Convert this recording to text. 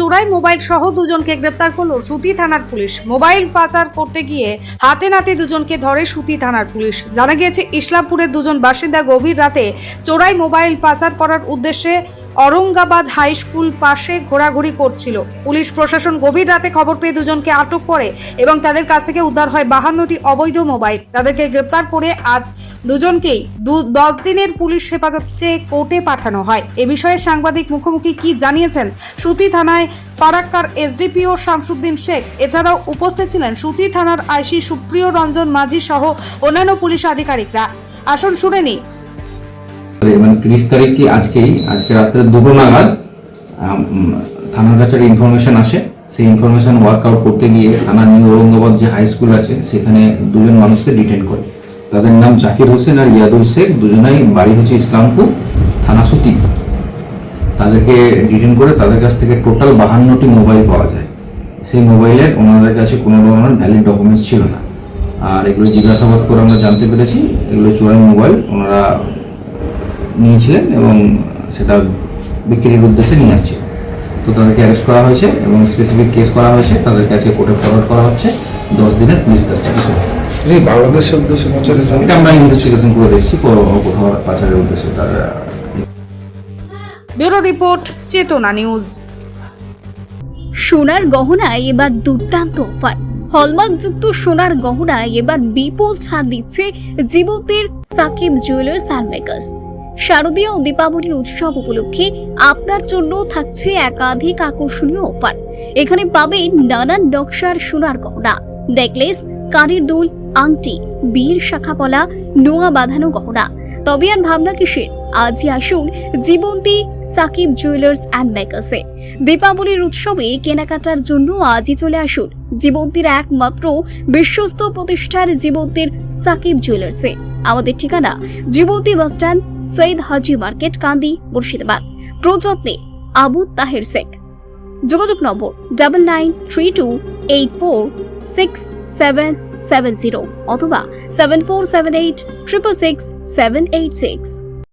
চোরাই মোবাইল সহ দুজনকে গ্রেপ্তার করল সুতি থানার পুলিশ। মোবাইল পাচার করতে গিয়ে হাতে নাতে দুজনকে ধরে সুতি থানার পুলিশ। জানা গিয়েছে, ইসলামপুরের দুজন বাসিন্দা গভীর রাতে চোরাই মোবাইল পাচার করার উদ্দেশ্যে অরঙ্গাবাদ হাই স্কুল পাশে ঘোরাঘুরি করছিল। পুলিশ প্রশাসন গভীর রাতে খবর পেয়ে দুজনকে আটক করে এবং তাদের কাছ থেকে উদ্ধার হয় বাহান্নটি অবৈধ মোবাইল। তাদেরকে গ্রেপ্তার করে আজ দুজনকেই দশ দিনের পুলিশ হেফাজত চেয়ে কোর্টে পাঠানো হয়। এ বিষয়ে সাংবাদিক মুখোমুখি কি জানিয়েছেন? সুতি থানায় ফারাক্কার এসডিপিও শামসুদ্দিন শেখ। এছাড়াও উপস্থিত ছিলেন সুতি থানার আইসি সুপ্রিয় রঞ্জন মাঝি সহ অন্যান্য পুলিশ আধিকারিকরা। আসুন শুনে নিই। মানে তিরিশ তারিখ কি আজকেই, আজকে রাত্রে দুটো নাগাদ থানার কাছে ইনফরমেশন আসে। সেই ইনফরমেশন ওয়ার্কআউট করতে গিয়ে থানা নিউ ঔরঙ্গাবাদ যে হাই স্কুল আছে, সেখানে দুজন মানুষকে ডিটেন করে। তাদের নাম জাকির হোসেন আর ইয়াদুল শেখ, দুজনাই বাড়ি হচ্ছে ইসলামপুর, থানা সুতি তাদেরকে ডিটেন করে তাদের কাছ থেকে টোটাল বাহান্নটি মোবাইল পাওয়া যায়। সেই মোবাইলের ওনাদের কাছে কোনো ধরনের ভ্যালিড ডকুমেন্টস ছিল না। আর এগুলো জিজ্ঞাসাবাদ করে আমরা জানতে পেরেছি, এগুলো চোরাই মোবাইল ওনারা নিয়েছিলেন এবং সেটা বিক্রির উদ্দেশ্যে নিয়ে আসছে। তো তাদেরকে অ্যারেস্ট করা হয়েছে এবং স্পেসিফিক কেস করা হয়েছে, তাদের কাছে কোর্টে ফরওয়ার্ড করা হচ্ছে। দশ দিনের পুলিশ এই বাংলাদেশের উদ্দেশ্যে প্রচারের জন্য? আমরা ইনভেস্টিগেশন করে দেখছি কোথাও পাচারের উদ্দেশ্যে তার ব্যুরো রিপোর্ট চেতনা নিউজ। সোনার গহনায় এবার দুর্দান্ত অফার। হলমার্কযুক্ত সোনার গহনায় এবার বিপুল ছাড় দিচ্ছে জীবতের সাকিব জুয়েলার্স অ্যান্ড মেকার্স শারদীয় দীপাবলি উৎসব উপলক্ষে আপনার জন্য থাকছে একাধিক আকর্ষণীয় অফার। এখানে পাবেন নানান নকশার সোনার গহনা নেকলেস কানের দুল আংটি, বীর শাখাপলা নোয়া বাঁধানো গহনা। তবে আর ভাবনা কিসের? আজই আসুন জীবন্তী সাকিব জুয়েলার্স অ্যান্ড মেকার্সে। দীপাবলির উৎসবে কেনাকাটার জন্য আজই চলে আসুন জীবন্তীর একমাত্র বিশ্বস্ত প্রতিষ্ঠার জীবন্তীর সাকিব জুয়েলার্সে। আমাদের ঠিকানা Jibanti bus stand Syed Haji market, Kandi, Murshidabad. প্রযত্নে Abu Taher Sheikh. যোগাযোগ number double nine three two eight four six seven seven zero অথবা seven four seven eight triple six seven eight six